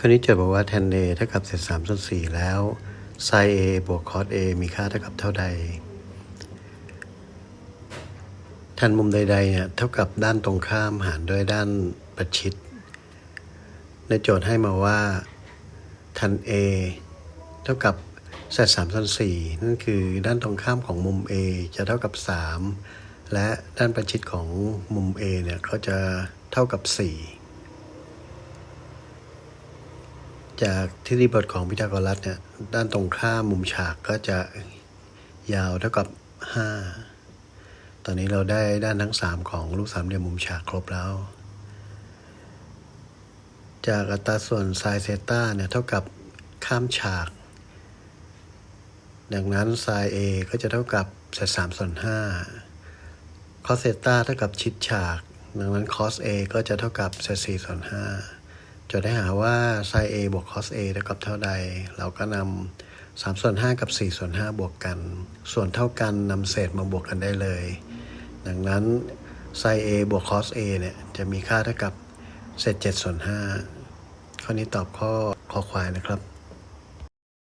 ข้อนี้โจทย์บอกว่า tan a เท่ากับเศษ3ส่วน4แล้ว sin a บวก cos a มีค่าเท่ากับเท่าใดแทนมุมใดๆเนี่ยเท่ากับด้านตรงข้ามหารด้วยด้านประชิด ในโจทย์ให้มาว่า tan a เท่ากับเศษ3ส่วน4นั่นคือด้านตรงข้ามของมุม a จะเท่ากับ 3 และด้านประชิดของมุม a เนี่ยก็จะเท่ากับ 4 จากทฤษฎีบทของพิทาโกรัสเนี่ยด้านตรงข้ามมุมฉากก็จะยาวเท่ากับ 5 ตอนนี้เราได้ด้านทั้ง 3 ของรูปสามเหลี่ยมมุมฉากครบแล้ว จากอัตราส่วนไซน์เซต้าเนี่ยเท่ากับข้ามฉาก ดังนั้นไซน์ A ก็จะเท่ากับเศษ3ส่วน5คอสเซต้าเท่ากับชิดฉาก ดังนั้น cos A ก็จะเท่ากับเศษ4ส่วน5 จะได้หาว่า sin A บวก cos A เท่ากับเท่าใด เราก็นำ3ส่วน5กับ4ส่วน5บวกกัน ส่วนเท่ากันนำเศษมาบวกกันได้เลย ดังนั้น sin A บวก cos A เนี่ยจะมีค่าเท่ากับเศษ7ส่วน5ข้อนี้ตอบข้อคอควายนะครับ